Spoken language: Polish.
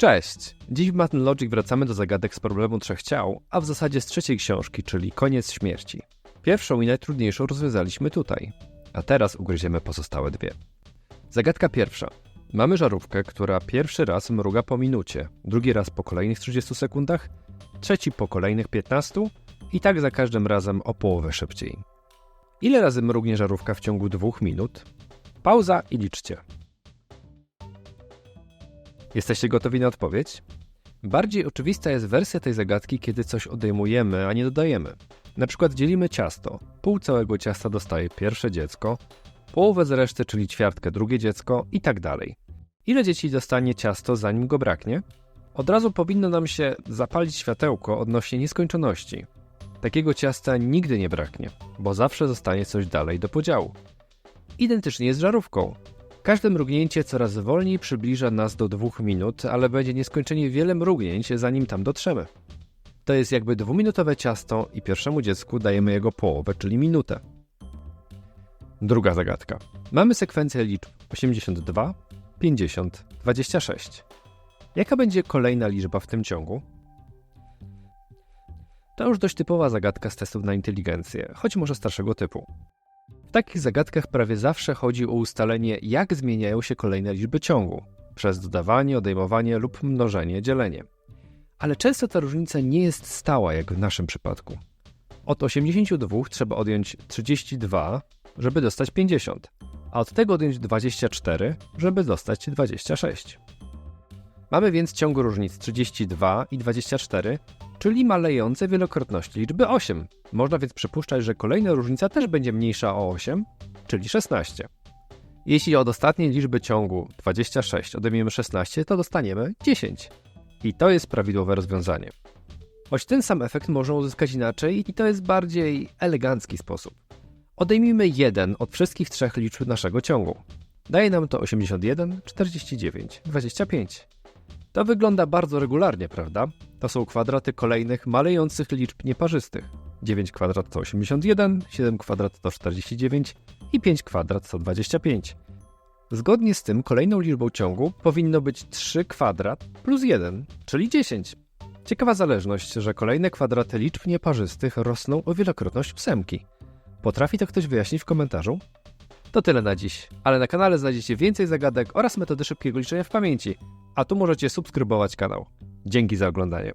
Cześć! Dziś w Math Logic wracamy do zagadek z problemu trzech ciał, a w zasadzie z trzeciej książki, czyli Koniec śmierci. Pierwszą i najtrudniejszą rozwiązaliśmy tutaj, a teraz ugryziemy pozostałe dwie. Zagadka pierwsza. Mamy żarówkę, która pierwszy raz mruga po minucie, drugi raz po kolejnych 30 sekundach, trzeci po kolejnych 15 i tak za każdym razem o połowę szybciej. Ile razy mrugnie żarówka w ciągu dwóch minut? Pauza i liczcie. Jesteście gotowi na odpowiedź? Bardziej oczywista jest wersja tej zagadki, kiedy coś odejmujemy, a nie dodajemy. Na przykład dzielimy ciasto. Pół całego ciasta dostaje pierwsze dziecko, połowę z reszty, czyli ćwiartkę drugie dziecko i tak dalej. Ile dzieci dostanie ciasto, zanim go braknie? Od razu powinno nam się zapalić światełko odnośnie nieskończoności. Takiego ciasta nigdy nie braknie, bo zawsze zostanie coś dalej do podziału. Identycznie jest z żarówką. Każde mrugnięcie coraz wolniej przybliża nas do dwóch minut, ale będzie nieskończenie wiele mrugnięć, zanim tam dotrzemy. To jest jakby dwuminutowe ciasto i pierwszemu dziecku dajemy jego połowę, czyli minutę. Druga zagadka. Mamy sekwencję liczb 82, 50, 26. Jaka będzie kolejna liczba w tym ciągu? To już dość typowa zagadka z testów na inteligencję, choć może starszego typu. W takich zagadkach prawie zawsze chodzi o ustalenie, jak zmieniają się kolejne liczby ciągu przez dodawanie, odejmowanie lub mnożenie, dzielenie. Ale często ta różnica nie jest stała, jak w naszym przypadku. Od 82 trzeba odjąć 32, żeby dostać 50, a od tego odjąć 24, żeby dostać 26. Mamy więc ciąg różnic 32 i 24, czyli malejące wielokrotności liczby 8. Można więc przypuszczać, że kolejna różnica też będzie mniejsza o 8, czyli 16. Jeśli od ostatniej liczby ciągu 26 odejmiemy 16, to dostaniemy 10. I to jest prawidłowe rozwiązanie. Choć ten sam efekt można uzyskać inaczej i to jest bardziej elegancki sposób. Odejmijmy 1 od wszystkich trzech liczb naszego ciągu. Daje nam to 81, 49, 25. To wygląda bardzo regularnie, prawda? To są kwadraty kolejnych malejących liczb nieparzystych. 9 kwadrat to 81, 7 kwadrat to 49 i 5 kwadrat to 25. Zgodnie z tym kolejną liczbą ciągu powinno być 3 kwadrat plus 1, czyli 10. Ciekawa zależność, że kolejne kwadraty liczb nieparzystych rosną o wielokrotność ósemki. Potrafi to ktoś wyjaśnić w komentarzu? To tyle na dziś, ale na kanale znajdziecie więcej zagadek oraz metody szybkiego liczenia w pamięci, a tu możecie subskrybować kanał. Dzięki za oglądanie.